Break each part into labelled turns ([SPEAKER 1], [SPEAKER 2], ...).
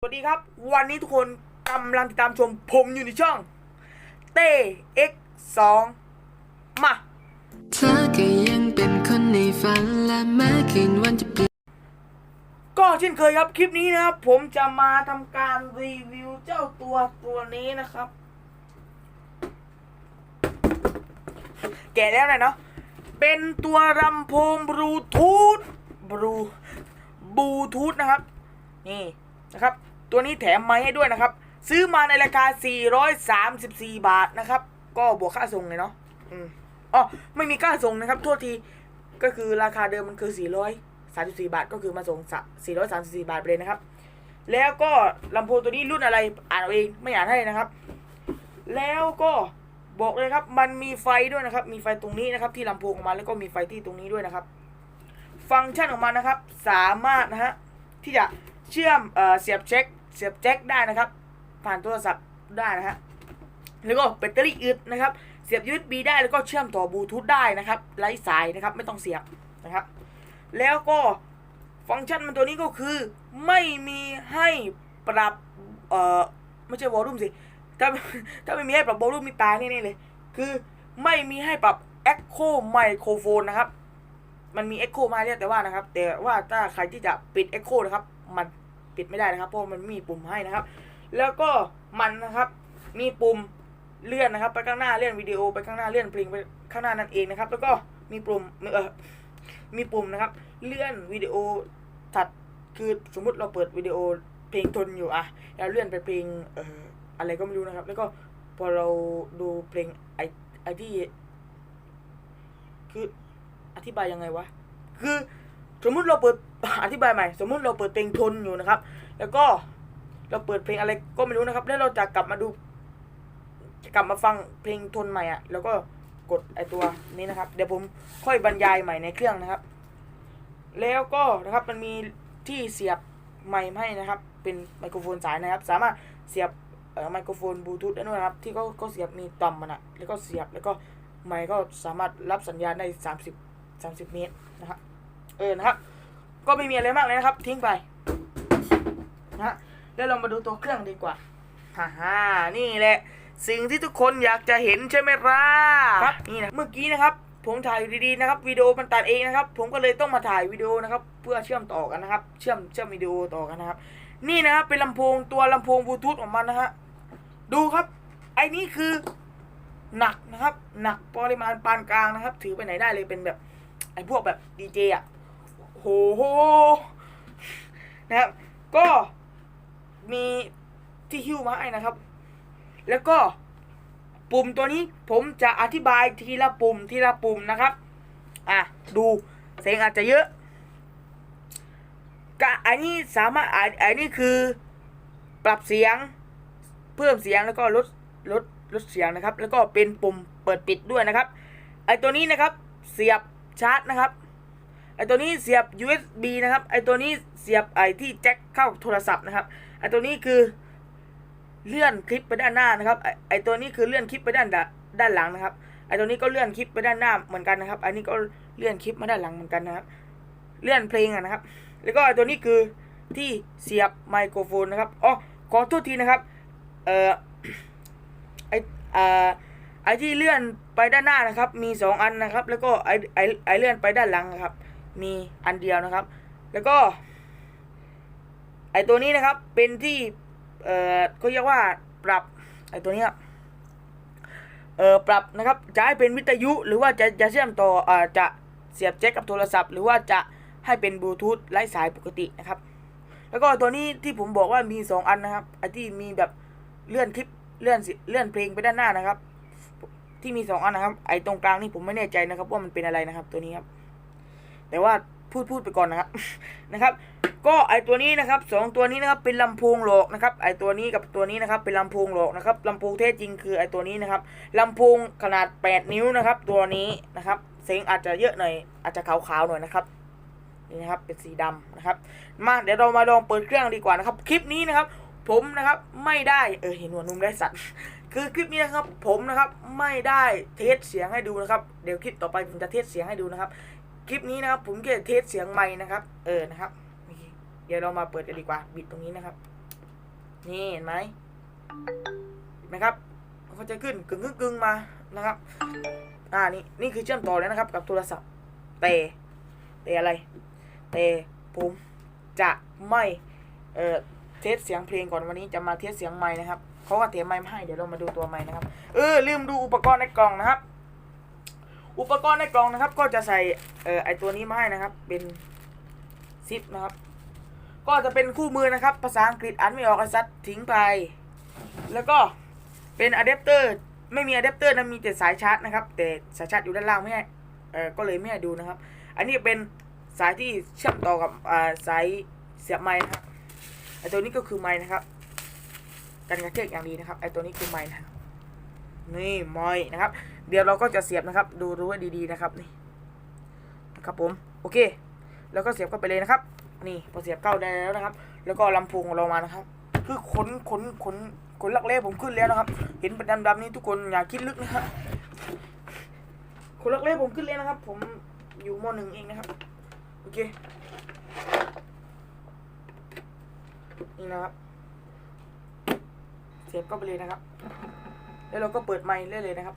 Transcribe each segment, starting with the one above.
[SPEAKER 1] สวัสดีครับ วันนี้ทุกคนกำลังติดตามชมผมอยู่ในช่องเต้ X 2มา
[SPEAKER 2] เธอก็ยังเป็นคนในฝันและแม้คืนวันจะเปลี่ยน
[SPEAKER 1] ก็เช่นเคยครับคลิปนี้นะครับ ผมจะมาทำการรีวิวเจ้าตัวตัวนี้นะครับ แกะแล้วนะเนาะเป็นตัวลำโพงบลูทูธบลูบลูทูธนะครับ นี่นะครับ ตัวนี้แถมไม้ให้ด้วยนะครับ ซื้อมาในราคา 434 บาทนะครับ ก็บวกค่าส่งเลยเนาะอืมอ๋อไม่มีค่าส่งนะครับ โทษทีก็คือราคาเดิมมันคือ 434 บาท ก็คือมาส่งสะ434 บาทไปเลยนะครับ แล้วก็ลำโพงตัวนี้รุ่นอะไรอ่านเอาเองไม่อ่านให้นะครับ แล้วก็บอกเลยครับ มันมีไฟด้วยนะครับ มีไฟตรงนี้นะครับ ที่ลำโพงออกมาแล้วก็มีไฟที่ตรงนี้ด้วยนะครับ ฟังก์ชันของมันนะครับ สามารถนะฮะที่จะเชื่อมเอ่อเสียบเช็ค เสียบแจ็คได้นะครับ ผ่านโทรศัพท์ได้นะฮะแล้วก็แบตเตอรี่อึดนะครับ เสียบ USB ได้แล้วก็เชื่อมต่อบลูทูธได้นะครับไร้สายนะครับไม่ต้องเสียบนะครับ แล้วก็ฟังก์ชันมันตัวนี้ก็คือไม่มีให้ปรับเอ่อไม่ใช่วอลลุ่มสิถ้าถ้าไม่มีให้ปรับวอลลุ่มมีตายแน่ๆเลย คือไม่มีให้ปรับ Echo Microphone นะครับ มันมี Echo มาเรียกแต่ว่านะครับ แต่ว่าถ้าใครที่จะปิด Echo นะครับ มัน ปิดไม่ได้นะครับเพราะมันม่มีปุ่มให้นะครับ แล้วก็มันนะครับมีปุ่มเลื่อนนะครับ ไปข้างหน้าเลื่อนวิดีโอไปข้างหน้าเลื่อนเพลงไปข้างหน้านั่นเองนะครับ แล้วก็มีปุ่มเออมีปุ่มนะครับ เลื่อนวิดีโอถัดคือสมมุติเราเปิดวิดีโอเพลงทนอยู่อะแล้วเลื่อนไปเพลงเอ่ออะไรก็ไม่รู้นะครับ แล้วก็พอเราดูเพลงไอไอที่คืออธิบายยังไงวะ คือ สมมุติเราเปิดอธิบายใหม่ สมมุติเราเปิดเพลงทนอยู่นะครับ แล้วก็เราเปิดเพลงอะไรก็ไม่รู้นะครับ แล้วเราจะกลับมาดูจะกลับมาฟังเพลงทนใหม่อะ แล้วก็กดไอตัวนี้นะครับ เดี๋ยวผมค่อยบรรยายใหม่ในเครื่องนะครับ แล้วก็นะครับมันมีที่เสียบไมค์ให้นะครับ เป็นไมโครโฟนสายนะครับ สามารถเสียบไมโครโฟนบลูทูธได้ด้วยนะครับ ที่ก็ก็เสียบมีต่อมมันอะแล้วก็เสียบแล้วก็ไมค์ก็สามารถรับสัญญาณได้ 30 30 เมตรนะครับ เออนะครับ ก็ไม่มีอะไรมากเลยนะครับ ทิ้งไปนะฮะแล้วเรามาดูตัวเครื่องดีกว่าฮ่าฮ่านี่แหละ สิ่งที่ทุกคนอยากจะเห็นใช่ไหมล่ะครับนี่นะเมื่อกี้นะครับ ผมถ่ายอยู่ดีๆนะครับวิดีโอมันตัดเองนะครับ ผมก็เลยต้องมาถ่ายวิดีโอนะครับ เพื่อเชื่อมต่อกันนะครับ เชื่อมเชื่อมวิดีโอต่อกันนะครับ นี่นะครับเป็นลำโพงตัวลำโพงบลูทูธของมันนะฮะดูครับ ไอ้นี่คือหนักนะครับ หนักปริมาณปานกลางนะครับ ถือไปไหนได้เลยเป็นแบบไอ้พวกแบบดีเจอะ โหนะครับ ก็มีที่หิ้วมาให้นะครับ แล้วก็ปุ่มตัวนี้ผมจะอธิบายทีละปุ่มทีละปุ่มนะครับ อะ ดูเสียงอาจจะเยอะกะอันนี้สามารถอันอันนี้คือปรับเสียงเพิ่มเสียงแล้วก็ลดลดลดเสียงนะครับ แล้วก็เป็นปุ่มเปิดปิดด้วยนะครับไอตัวนี้นะครับเสียบชาร์จนะครับ ไอตัวนี้เสียบ USB นะครับ ไอตัวนี้เสียบไอที่แจ็คเข้าโทรศัพท์นะครับ ไอตัวนี้คือเลื่อนคลิปไปด้านหน้านะครับไอไอตัวนี้คือเลื่อนคลิปไปด้านด้านหลังนะครับ ไอตัวนี้ก็เลื่อนคลิปไปด้านหน้าเหมือนกันนะครับ อันนี้ก็เลื่อนคลิปมาด้านหลังเหมือนกันนะครับ เลื่อนเพลงอะนะครับ แล้วก็ไอตัวนี้คือที่เสียบไมโครโฟนนะครับ อ๋อ ขอโทษทีนะครับ เอ่อ ไอเอ่อไอที่เลื่อนไปด้านหน้านะครับ มีสองอันนะครับ แล้วก็ไอไอไอเลื่อนไปด้านหลังนะครับ มีอันเดียวนะครับ แล้วก็ ไอตัวนี้นะครับ เป็นที่ เอ่อเขาเรียกว่าปรับ ไอตัวนี้เอ่อปรับนะครับจะให้เป็นวิทยุหรือว่าจะจะเชื่อมต่อเอ่อจะเสียบแจ็คกับโทรศัพท์ หรือว่าจะให้เป็นบลูทูธไร้สายปกตินะครับ แล้วก็ตัวนี้ที่ผมบอกว่ามีสองอันนะครับไอที่มีแบบเลื่อนคลิปเลื่อนสิเลื่อนเพลงไปด้านหน้านะครับ ที่มีสองอันนะครับ ไอตรงกลางนี่ผมไม่แน่ใจนะครับ ว่ามันเป็นอะไรนะครับตัวนี้ครับ แต่ว่าพูดพูดไปก่อนนะครับนะครับ ก็ไอตัวนี้นะครับสองตัวนี้นะครับเป็นลำโพงหลอกนะครับ ไอตัวนี้กับตัวนี้นะครับเป็นลำโพงหลอกนะครับลำโพงแท้จริงคือไอตัวนี้นะครับลำโพงขนาด 8 นิ้วนะครับ ตัวนี้นะครับเสียงอาจจะเยอะหน่อยอาจจะขาวๆหน่อยนะครับนี่นะครับเป็นสีดำนะครับ มาเดี๋ยวเรามาลองเปิดเครื่องดีกว่านะครับ คลิปนี้นะครับ ผมนะครับไม่ได้เออเห็นหัวนุ่มได้สัตว์คือคลิปนี้นะครับผมนะครับไม่ได้เทสเสียงให้ดูนะครับ เดี๋ยวคลิปต่อไปผมจะเทสเสียงให้ดูนะครับ คลิปนี้นะครับผมแค่เทสเสียงไม้นะครับ เออนะครับ เดี๋ยวเรามาเปิดกันดีกว่า บิดตรงนี้นะครับ นี่เห็นไหมเห็นไหมครับเขาจะขึ้นกึ่งกึ่งกึ่งมานะครับ อ่านี่นี่คือเชื่อมต่อแล้วนะครับ กับโทรศัพท์ แต่แต่อะไร แต่ผมจะไม่เอ่อเทสเสียงเพลงก่อนวันนี้จะมาเทสเสียงไม้นะครับเขาก็เตรียมไม้มาให้เดี๋ยวเรามาดูตัวไม้นะครับ เออลืมดูอุปกรณ์ในกล่องนะครับ อุปกรณ์ในกล่องนะครับ ก็จะใส่เอ่อไอตัวนี้มาให้นะครับ เป็นซิปนะครับ ก็จะเป็นคู่มือนะครับ ภาษาอังกฤษอ่านไม่ออกไอซัดทิ้งไป แล้วก็เป็นอะแดปเตอร์ไม่มีอะแดปเตอร์นะมีแต่สายชาร์จนะครับ แต่สายชาร์จอยู่ด้านล่างไม่ให้เออก็เลยไม่ให้ดูนะครับ อันนี้เป็นสายที่เชื่อมต่อกับอ่าสายเสียบไม้นะครับไอตัวนี้ก็คือไม้นะครับกันกระเทกอย่างดีนะครับไอตัวนี้คือไม้นะครับ นี่ไม้นะครับ เดี๋ยวเราก็จะเสียบนะครับ ดูรู้ไว้ดีๆนะครับนี่นะครับผมโอเค แล้วก็เสียบเข้าไปเลยนะครับ นี่พอเสียบเข้าได้แล้วนะครับ แล้วก็ลำโพงของเรามานะครับ คือขนขนขนขนลักเล่ผมขึ้นแล้วนะครับ เห็นเป็นดำๆนี่ทุกคนอย่าคิดลึกนะครับขนลักเล่ผมขึ้นแล้วนะครับ ผมอยู่มหนึ่งเองนะครับโอเคนี่นะครับ เสียบเข้าไปเลยนะครับ แล้วเราก็เปิดไมค์ได้เลยนะครับ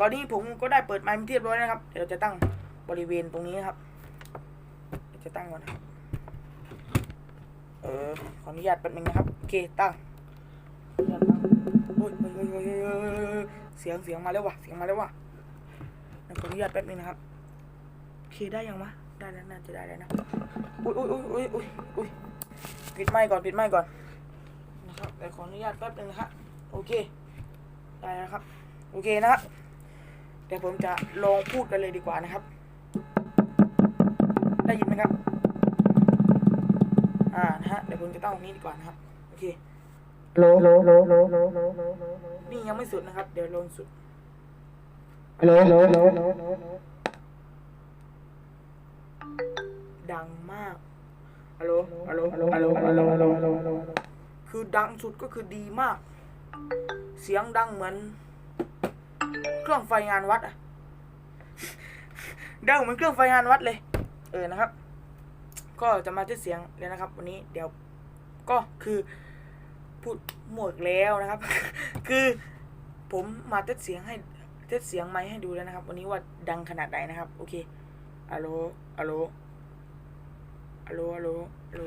[SPEAKER 1] ตอนนี้ผมก็ได้เปิดไมค์เป็นที่เรียบร้อยนะครับ เดี๋ยวเราจะตั้งบริเวณตรงนี้นะครับ จะตั้งก่อนครับ เออ ขออนุญาตแป๊บนึงนะครับ โอเค ตั้งโอ้ยเสียงเสียงมาแล้วว่ะ เสียงมาแล้วว่ะขออนุญาตแป๊บนึงนะครับ โอเค ได้ยังวะ ได้แล้วน่าจะได้แล้วนะอุ้ยอุ้ยอุ้ยอุ้ยอุ้ยปิดไมค์ก่อน ปิดไมค์ก่อน นะครับเดี๋ยวขออนุญาตแป๊บนึงนะครับ โอเค ไปนะครับ โอเคนะครับ เดี๋ยวผมจะลองพูดกันเลยดีกว่านะครับ ได้ยินไหมครับ อ่านะฮะ เดี๋ยวผมจะตั้งตรงนี้ดีกว่านะครับ โอเค
[SPEAKER 3] โลโลโลโลโลโลโล
[SPEAKER 1] นี่ยังไม่สุดนะครับ เดี๋ยวลงสุด
[SPEAKER 3] โลโลโลโลโล
[SPEAKER 1] ดังมากฮัลโหลฮัลโหลฮัลโหลฮัลโหล
[SPEAKER 3] ฮัลโหล
[SPEAKER 1] คือดังสุดก็คือดีมาก เสียงดังเหมือน เครื่องไฟงานวัดอะดังเหมือนเครื่องไฟงานวัดเลย เออนะครับ ก็จะมาเทสเสียงเลยนะครับ วันนี้เดี๋ยวก็คือพูดหมดแล้วนะครับ คือผมมาเทสเสียงให้เทสเสียงไมค์ให้ดูแล้วนะครับ วันนี้ว่าดังขนาดไหนนะครับ โอเคฮัลโลฮัลโลฮัลโลฮัลโลฮัลโล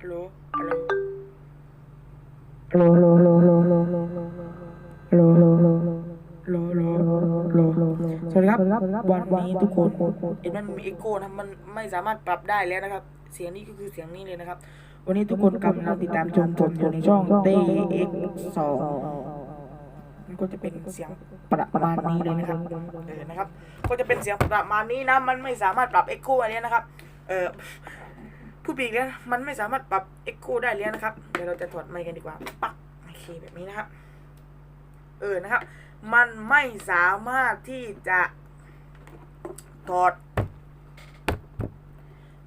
[SPEAKER 1] ฮัลโลฮัลโล สวัสดีครับวันนี้ทุกคนเห็นมันมีเอ็กโคนะมันไม่สามารถปรับได้แล้วนะครับ เสียงนี้ก็คือเสียงนี้เลยนะครับ วันนี้ทุกคนกำลังติดตามชมผมอยู่ในช่องเต้เอ็กสองมันก็จะเป็นเสียงประมาณนี้เลยนะครับเออนะครับ ก็จะเป็นเสียงประมาณนี้นะ มันไม่สามารถปรับเอ็กโคอะไรนะครับ เออ ผู้ปีกแล้วมันไม่สามารถปรับเอ็กโคได้แล้วนะครับ เดี๋ยวเราจะถอดไมค์กันดีกว่า ปักโอเคแบบนี้นะครับ เออนะครับ มันไม่สามารถที่จะถอด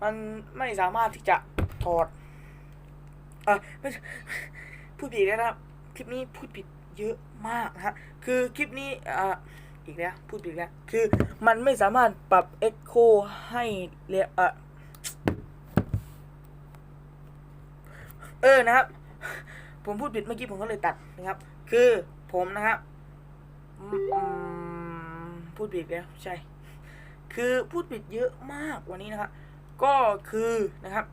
[SPEAKER 1] มันไม่สามารถที่จะถอดเออไม่พูดผิดแล้วนะครับ คลิปนี้พูดผิดเยอะมากนะฮะ คือคลิปนี้อ่าอีกแล้ว พูดผิดแล้ว คือมันไม่สามารถปรับ Echo ให้เรียเออ เออนะครับ ผมพูดผิดเมื่อกี้ผมก็เลยตัดนะครับ คือผมนะครับพูดผิดแล้วใช่ คือพูดผิดเยอะมากวันนี้นะครับ ก็คือนะครับ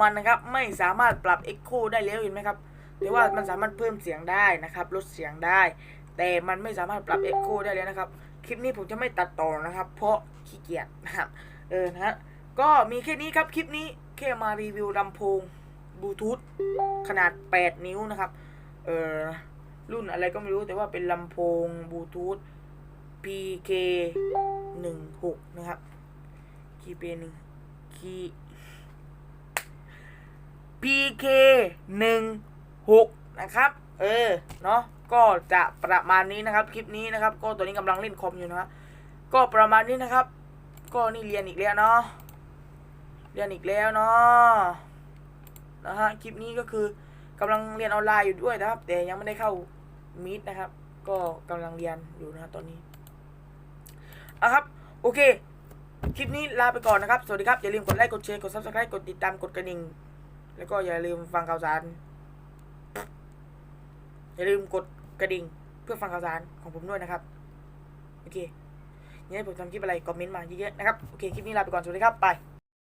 [SPEAKER 1] มันนะครับไม่สามารถปรับ Echo ได้แล้วเห็นไหมครับแต่ว่ามันสามารถเพิ่มเสียงได้นะครับ ลดเสียงได้ แต่มันไม่สามารถปรับ Echo ได้แล้วนะครับ คลิปนี้ผมจะไม่ตัดต่อนะครับ เพราะขี้เกียจนะครับ เออนะฮะก็มีแค่นี้ครับคลิปนี้แค่มารีวิวลำโพง บลูทูธขนาด 8 นิ้วนะครับ เออรุ่นอะไรก็ไม่รู้แต่ว่าเป็นลำโพงบลูทูธ PK 16นะครับ PK 1 Key PK 16นะครับ เออ เนาะก็จะประมาณนี้นะครับ คลิปนี้นะครับ ก็ตัวนี้กำลังเล่นคอมอยู่นะฮะก็ประมาณนี้นะครับ ก็นี่เรียนอีกแล้วเนาะ เรียนอีกแล้วเนาะ นะฮะคลิปนี้ก็คือกำลังเรียนออนไลน์อยู่ด้วยนะครับ แต่ยังไม่ได้เข้ามีดนะครับ ก็กำลังเรียนอยู่นะตอนนี้อะครับ โอเค คลิปนี้ลาไปก่อนนะครับ สวัสดีครับ อย่าลืมกดไลค์กดแชร์กด subscribe กดติดตามกดกระดิ่ง แล้วก็อย่าลืมฟังข่าวสาร อย่าลืมกดกระดิ่ง เพื่อฟังข่าวสารของผมด้วยนะครับ โอเคยังไงผมทำคลิปอะไรคอมเมนต์มาเยอะๆนะครับ โอเค คลิปนี้ลาไปก่อน สวัสดีครับ ไป